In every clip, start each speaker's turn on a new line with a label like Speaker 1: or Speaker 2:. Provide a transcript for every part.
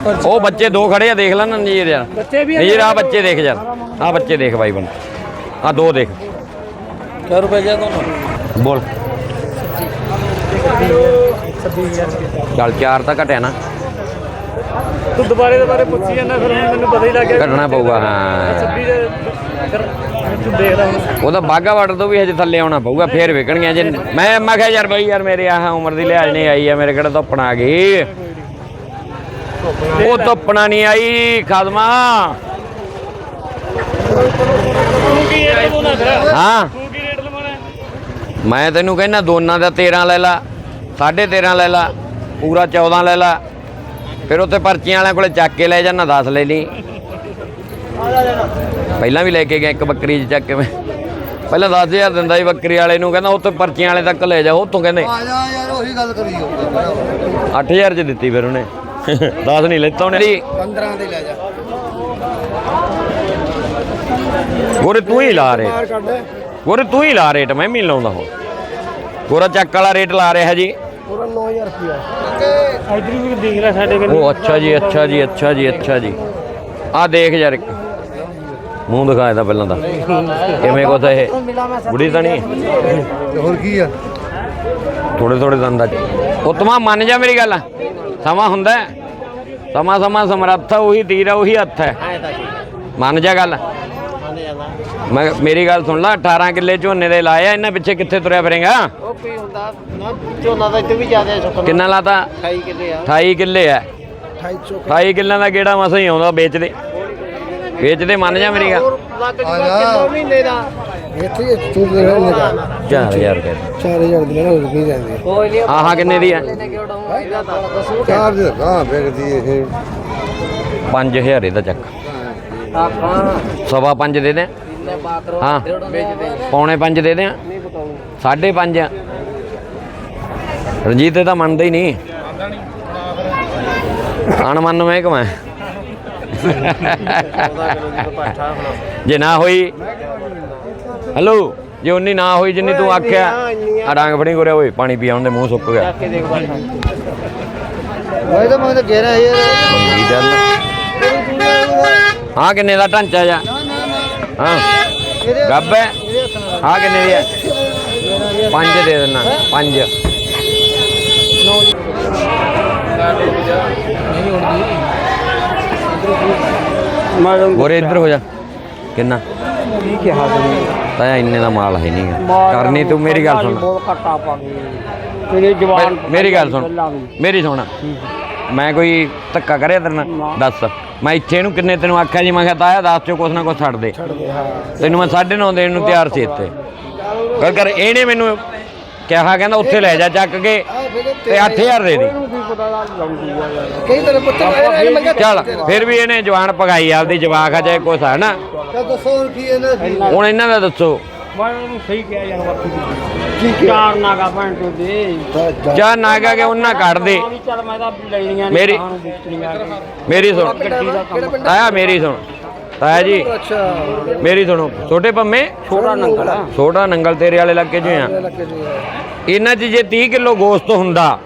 Speaker 1: ਉਹ ਬੱਚੇ ਦੋ ਖੜੇ ਆ ਦੇਖ ਲੈ ਨਾ ਨਜੀਰ ਯਾਰ।
Speaker 2: ਬੱਚੇ ਵੀ
Speaker 1: ਨਜੀਰ ਆ ਬੱਚੇ ਦੇਖ ਯਾਰ। ਆ ਬੱਚੇ ਦੇਖ ਬਾਈ ਬਣ। ਆ ਦੋ ਦੇਖ।
Speaker 2: ਕਿਆ ਰੁਪਏ ਗਿਆ ਤੁਹਾਨੂੰ?
Speaker 1: ਬੋਲ। ਚੱਲ ਚਾਰ ਤਾਂ ਘਟਿਆ ਨਾ।
Speaker 2: ਤੂੰ ਦੁਬਾਰੇ ਦੁਬਾਰੇ ਪੁੱਛੀ ਜਾਂਦਾ ਫਿਰ ਹੁਣ ਮੈਨੂੰ ਪਤਾ ਹੀ ਲੱਗ ਗਿਆ
Speaker 1: ਘਟਣਾ ਪਊਗਾ ਹਾਂ। ਉਹਦਾ ਬਾਗਾ ਬਾਰਡਰ ਤੋਂ ਵੀ ਹਜੇ ਥੱਲੇ ਆਉਣਾ ਪਊਗਾ ਫੇਰ ਵਿਕਣਗੀਆਂ ਜੇ। ਮੈਂ ਮੈਂ ਕਿਹਾ ਯਾਰ ਬਈ ਯਾਰ ਮੇਰੇ ਆਹ ਉਮਰ ਦੀ ਲਿਹਾਜ਼ ਨਹੀਂ ਆਈ ਆ ਮੇਰੇ ਕਿਹੜਾ ਧੁੱਪਣਾ ਆ ਗਈ। ਉਹ ਧੁੱਪਣਾ ਨਹੀਂ ਆਈ ਖਾਦਮਾ।
Speaker 2: ਤੂੰ ਕੀ ਰੇਟ ਲਵਾਉਣਾ ਫਿਰ
Speaker 1: ਹਾਂ।
Speaker 2: ਤੂੰ ਕੀ ਰੇਟ ਲਵਾਉਣਾ
Speaker 1: ਮੈਂ ਤੈਨੂੰ ਕਹਿੰਦਾ ਦੋਨਾਂ ਦਾ 13 ਲੈ ਲਾ 13.5 ਲੈ ਲਾ ਪੂਰਾ 14 ਲੈ ਲਾ। ਫਿਰ ਉੱਥੇ ਪਰਚੀਆਂ ਵਾਲਿਆਂ ਕੋਲੇ ਚੱਕ ਕੇ ਲੈ ਜਾਣਾ 10 ਲੈ ਲਈ। ਪਹਿਲਾਂ ਵੀ ਲੈ ਕੇ ਗਿਆ ਇੱਕ ਬੱਕਰੀ 'ਚ ਚੱਕ ਕੇ। ਮੈਂ ਪਹਿਲਾਂ 10000 ਦਿੰਦਾ ਸੀ ਬੱਕਰੀ ਵਾਲੇ ਨੂੰ ਕਹਿੰਦਾ ਉੱਥੇ ਪਰਚੀਆਂ ਵਾਲੇ ਤੱਕ ਲੈ ਜਾ ਉੱਥੋਂ ਕਹਿੰਦੇ
Speaker 3: ਆ ਜਾ ਯਾਰ ਉਹੀ ਗੱਲ ਕਰੀ ਜਾਊਗਾ।
Speaker 1: 8000 ਚ ਦਿੱਤੀ ਫਿਰ ਉਹਨੇ। 10 ਨਹੀਂ ਲੈਤਾ ਉਹਨੇ।
Speaker 3: 15 ਦੇ ਲੈ ਜਾ।
Speaker 1: ਗੋਰੇ ਤੂੰ ਹੀ ਲਾ ਰੇਟ। ਗੋਰੇ ਤੂੰ ਹੀ ਲਾ ਰੇਟ ਮੈਂ ਵੀ ਲਾਉਂਦਾ ਹੋ ਗੋਰਾ ਚੱਕ ਵਾਲਾ ਰੇਟ ਲਾ ਰਿਹਾ ਜੀ।
Speaker 3: ਪੂਰਾ 9000 ਰੁਪਿਆ
Speaker 2: ਇਧਰ ਵੀ ਦੇਖ ਲੈ ਸਾਡੇ ਕੋਲ।
Speaker 1: ਉਹ ਅੱਛਾ ਜੀ ਅੱਛਾ ਜੀ ਅੱਛਾ ਜੀ ਅੱਛਾ ਜੀ। ਆ ਦੇਖ ਯਾਰ ਇੱਕ। ਮੂੰਹ ਦਿਖਾ ਇਹਦਾ ਪਹਿਲਾਂ ਤਾਂ। ਕਿਵੇਂ ਕੁਛ ਇਹ? ਬੁੜੀ ਤਾਂ ਨਹੀਂ।
Speaker 3: ਤੇ ਹੋਰ ਕੀ ਆ?
Speaker 1: ਥੋੜੇ ਥੋੜੇ ਦੰਦਾਂ ਚ ਉਤਮਾ ਮੰਨ ਜਾ ਮੇਰੀ ਗੱਲ। ਸਮਾਂ ਹੁੰਦਾ। ਸਮਾਂ ਸਮਾਂ ਸਮਰੱਥ ਉਹੀ ਤੀਰ ਉਹੀ ਹੱਥ ਹੈ। ਮੰਨ ਜਾ ਗੱਲ। ਮੈਂ ਮੇਰੀ ਗੱਲ ਸੁਣ ਲੈ 18 ਕਿੱਲੇ ਝੋਨੇ ਦੇ ਲਾਏ ਆ ਇਹਨਾਂ ਪਿੱਛੇ ਕਿੱਥੇ ਤੁਰਿਆ ਫਿਰੇਗਾ?
Speaker 3: ਉਹ ਕੀ ਹੁੰਦਾ? ਨਾ ਝੋਨਾ ਤਾਂ ਇੱਥੇ ਵੀ ਜ਼ਿਆਦਾ ਸੁੱਕਣਾ
Speaker 1: ਕਿੰਨਾ ਲਾਤਾ?
Speaker 3: 28 ਕਿੱਲੇ ਆ।
Speaker 1: 28 ਕਿੱਲੇ ਆ।
Speaker 3: 2800
Speaker 1: 28 ਕਿੱਲਿਆਂ ਦਾ ਗੇੜਾ ਮਸਾਂ ਹੀ ਆਉਂਦਾ ਵੇਚਦੇ। ਵੇਚਦੇ ਮੰਨ ਜਾ ਮੇਰੀ ਗੱਲ।
Speaker 3: ਲੱਗ ਜੂਗਾ ਕਿਲੋ ਮਹੀਨੇ ਦਾ। ਇੱਥੇ ਚੂਰ ਦੇ ਰਹਿਣੇ ਦਾ
Speaker 1: 4000 ਰੁਪਏ।
Speaker 3: 4000 ਦੀ ਨਹੀਂ ਜਾਂਦੇ
Speaker 1: ਆਹ ਕਿੰਨੇ ਦੀ ਆ?
Speaker 3: ਚਾਰ ਦੇ ਹਾਂ ਵੇਖਦੀ ਇਹ।
Speaker 1: 5000 ਇਹਦਾ ਚੱਕ। ਸਵਾ ਪੰਜ ਦੇ ਦੇ। ਹਾਂ। ਪੌਣੇ ਦੇ ਦੇ। ਸਾਢੇ ਪੰਜ ਆ। ਰਣਜੀਤ ਇਹ ਤਾਂ ਮੰਨਦਾ ਹੀ ਨਹੀਂ। ਅਣਮਨ ਮੈਂ ਕਮਾ ਜੇ ਨਾ ਹੋਈ ਹੈਲੋ ਜੇ ਉਨੀ ਨਾ ਹੋਈ ਜਿੰਨੀ ਤੂੰ ਆਖਿਆ ਆ ਡਾਂਗ ਫੜੀ ਗੁਰਿਆ ਓਏ ਪਾਣੀ ਪੀ ਆਉਣ ਦੇ ਮੂੰਹ ਸੁੱਕ ਗਿਆ।
Speaker 3: ਮੈਂ ਤਾਂ ਮੈਂ ਤਾਂ ਕਹਿ ਰਿਹਾ ਯਾਰ
Speaker 1: ਮੰਗੀ ਚੱਲ ਹਾਂ ਕਿੰਨੇ ਦਾ ਢਾਂਚਾ ਜਾ ਹਾਂ ਗੱਬ ਹੈ। ਹਾਂ ਕਿੰਨੇ ਦੀ ਹੈ? ਪੰਜ ਦੇ ਦੇਣਾ ਪੰਜ। ਗੋਰੇ ਇੱਧਰ ਹੋ ਜਾ। ਕਿੰਨਾ?
Speaker 2: ਕੀ ਕਿਹਾ ਤੂੰ?
Speaker 1: ਤਾਂ ਇੰਨੇ ਦਾ ਮਾਲ ਹੈ ਨਹੀਂ। ਕਰਨੀ ਤੂੰ ਮੇਰੀ ਗੱਲ ਸੁਣ।
Speaker 2: ਬਹੁਤ ਘੱਟਾ ਪਾ ਗਈ ਤੇਰੇ ਜਵਾਨ
Speaker 1: ਮੇਰੀ ਗੱਲ ਸੁਣ। ਮੇਰੀ ਸੁਣ। ਮੈਂ ਕੋਈ ਧੱਕਾ ਕਰਿਆ ਤੇਰੇ ਨਾਲ? ਦੱਸ। ਮੈਂ ਇੱਥੇ ਇਹਨੂੰ ਕਿੰਨੇ ਤੈਨੂੰ ਆਖਿਆ ਜੀ ਮੈਂ ਕਿਹਾ ਤਾਇਆ ਦੱਸ ਚੋ ਕੁਛ ਨਾ ਕੁਛ ਛੱਡ ਦੇ। ਤੈਨੂੰ ਮੈਂ 9.5 ਦੇਣ ਨੂੰ ਤਿਆਰ ਸੀ ਇੱਥੇ। ਕਰ ਕਰ ਇਹਨੇ ਮੈਨੂੰ ਕਿਹਾ ਕਹਿੰਦਾ ਉੱਥੇ ਲੈ ਜਾ ਚੱਕ ਕੇ ਤੇ 8000 ਦੇ ਦੇ।
Speaker 3: ਕਈ ਤਰ੍ਹਾਂ ਪੁੱਤ ਇਹ ਮੰਗਿਆ
Speaker 1: ਚੱਲ ਫਿਰ ਵੀ ਇਹਨੇ ਜਵਾਨ ਪਗਾਈ ਆਪਦੀ ਜਵਾਕ ਆ ਚਾਹੇ ਕੁਛ ਹੈ ਨਾ?
Speaker 3: ਤਾਂ ਦੱਸੋ ਹੁਣ ਕੀ ਇਹਨਾਂ ਦੀ
Speaker 1: ਹੁਣ ਇਹਨਾਂ ਦਾ ਦੱਸੋ।
Speaker 2: ਮੈਂ ਉਹਨੂੰ ਸਹੀ ਕਿਹਾ ਯਾਰ ਬਾਕੀ ਚਾਰ ਨਾਗਾ ਭੈਣ ਤੋਂ ਦੇ।
Speaker 1: ਜਾਂ ਨਾਗਾ ਕੇ ਉਹਨਾਂ ਕੱਢ ਦੇ।
Speaker 2: ਆ ਵੀ ਚੱਲ ਮੈਂ ਤਾਂ ਲੈਣੀਆਂ
Speaker 1: ਮੇਰੀ- ਮੇਰੀ ਸੁਣ। ਤਾਇਆ ਮੇਰੀ ਸੁਣ। ਤਾਇਆ ਜੀ। ਮੇਰੀ ਸੁਣੋ। ਛੋਟੇ ਪੰਮੇ?
Speaker 2: ਛੋਟਾ ਨੰਗਲ। ਆ
Speaker 1: ਛੋਟਾ ਨੰਗਲ ਤੇਰੇ ਵਾਲੇ ਇਲਾਕੇ 'ਚ ਆ। ਇਹਨਾਂ 'ਚ ਜੇ 30 ਕਿਲੋ ਗੋਸ਼ਤ ਹੁੰਦਾ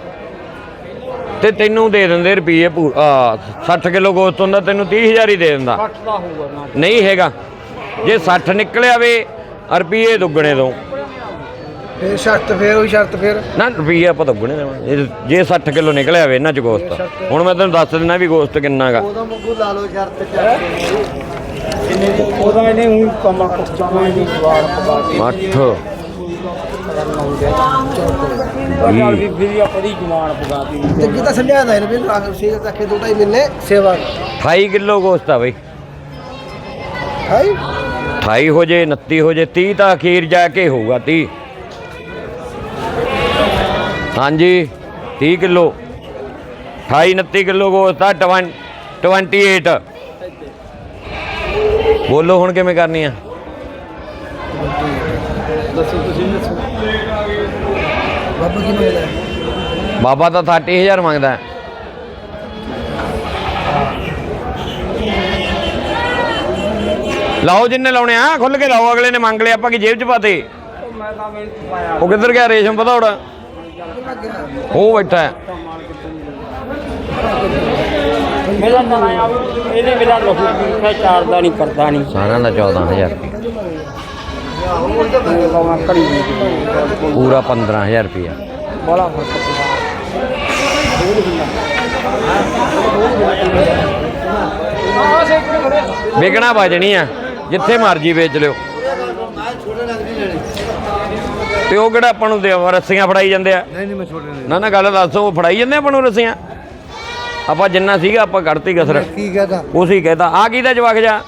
Speaker 1: ਤੇ ਤੈਨੂੰ ਦੇ ਦਿੰਦੇ ਰੁਪਏ ਪੂਰਾ 60 ਕਿਲੋ ਗੋਸ਼ਤ ਹੁੰਦਾ ਤੈਨੂੰ 30000 ਹੀ ਦੇ ਦਿੰਦਾ।
Speaker 2: 60 ਦਾ ਹੋਊਗਾ ਨਾ।
Speaker 1: ਨਹੀਂ ਹੈਗਾ। ਜੇ 60 ਨਿਕਲਿਆ ਵੇ ਰੁਪਏ ਦੁੱਗਣੇ ਦੋ।
Speaker 3: ਫੇਰ ਸ਼ਰਤ ਫੇਰ ਉਹੀ ਸ਼ਰਤ ਫੇਰ?
Speaker 1: ਨਾ ਰੁਪਏ ਆਪਾਂ ਦੁੱਗਣੇ ਦੇਵਾਂਗੇ। ਜੇ- ਜੇ 60 ਕਿਲੋ ਨਿਕਲਿਆ ਵੇ ਇਹਨਾਂ 'ਚ ਗੋਸ਼ਤ। ਹੁਣ ਮੈਂ ਤੈਨੂੰ ਦੱਸ ਦਿੰਦਾ ਵੀ ਗੋਸ਼ਤ ਕਿੰਨਾ ਗਾ।
Speaker 3: ਉਹਦਾ ਮੁੱਗੂ ਲਾ ਲਓ ਸ਼ਰਤ ਚੱਕ
Speaker 2: ਉਹਦਾ ਇਹਨੇ ਹੁਣ ਕਮਾ ਕੁੱਚਾਂ ਦੀ ਕੇ
Speaker 1: 8
Speaker 2: ਨਾਲ ਵੀ ਫਿਰ ਆਪਣੀ ਜਵਾਨ ਪਗਾਤੀ
Speaker 3: ਤੇ ਕਿਤਾ ਸੰਭਿਆ ਦਾ ਇਹਨੇ ਵੀ ਰਾਖ ਸੇ ਤੱਕ ਦੋ ਢਾਈ ਮਹੀਨੇ ਸੇਵਾ
Speaker 1: 28 ਕਿਲੋ ਗੋਸ਼ਤ ਆ ਬਈ।
Speaker 3: ਹਾਈ
Speaker 1: 28 ਹੋ ਜੇ 29 ਹੋ ਜੇ 30 ਤਾਂ ਅਖੀਰ ਜਾ ਕੇ ਹੋਊਗਾ 30 ਹਾਂਜੀ 30 ਕਿਲੋ। 28 29 ਕਿਲੋ ਗੋਸ਼ਤ ਆ 20 28 ਬੋਲੋ ਹੁਣ ਕਿਵੇਂ ਕਰਨੀ ਆ?
Speaker 3: ਦੱਸੋ। ਬਾਬਾ ਕੀ ਮੰਗਦਾ
Speaker 1: ਬਾਬਾ ਤਾਂ 30000 ਮੰਗਦਾ ਹੈ। ਲਾਓ ਜਿੰਨੇ ਲਾਉਣੇ ਆ ਖੁੱਲ ਕੇ ਲਾਓ ਅਗਲੇ ਨੇ ਮੰਗ ਲਿਆ ਆਪਾਂ ਕੀ ਜੇਬ 'ਚ ਪਾਤੇ? ਉਹ ਕਿੱਧਰ ਗਿਆ ਰੇਸ਼ਮ ਪਧੌੜਾ ਉਹ ਬੈਠਾ ਹੈ।
Speaker 2: ਮੇਰਾ ਤਾਂ ਆਇਆ ਇਹਦੇ ਬਿਨਾਂ ਲਹੂ ਪੀਖਾ ਚਾਰਦਾ ਨਹੀਂ ਕਰਦਾ ਨਹੀਂ।
Speaker 1: ਸਾਰਿਆਂ ਦਾ 14000 ਰੁਪਏ
Speaker 2: ਲਾਉਣਾ ਕੜੀ
Speaker 1: ਪੂਰਾ 15000 ਰੁਪਏ
Speaker 2: ਬੜਾ ਫ਼ਰਕ ਪਿਆ।
Speaker 1: ਵਜਣੀ ਆ ਜਿੱਥੇ ਮਰਜ਼ੀ ਵੇਚ ਲਿਓ। ਤੇ ਉਹ ਕਿਹੜਾ ਆਪਾਂ ਨੂੰ ਦੇ ਰੱਸੀਆਂ ਫੜਾਈ ਜਾਂਦੇ ਆ?
Speaker 3: ਨਹੀਂ ਨਹੀਂ ਮੈਂ ਨਹੀਂ।
Speaker 1: ਨਾ ਨਾ ਗੱਲ ਦੱਸੋ ਉਹ ਫੜਾਈ ਜਾਂਦੇ ਆਪਾਂ ਨੂੰ ਰੱਸੀਆਂ? ਆਪਾਂ ਜਿੰਨਾ ਸੀਗਾ ਆਪਾਂ ਕੱਢਤੀ ਕਸਰ।
Speaker 3: ਕੀ ਕਹਤਾ?
Speaker 1: ਉਸੇ ਕਹਤਾ ਆ ਕਿਹਦਾ ਜਵਾਕ ਜਾ?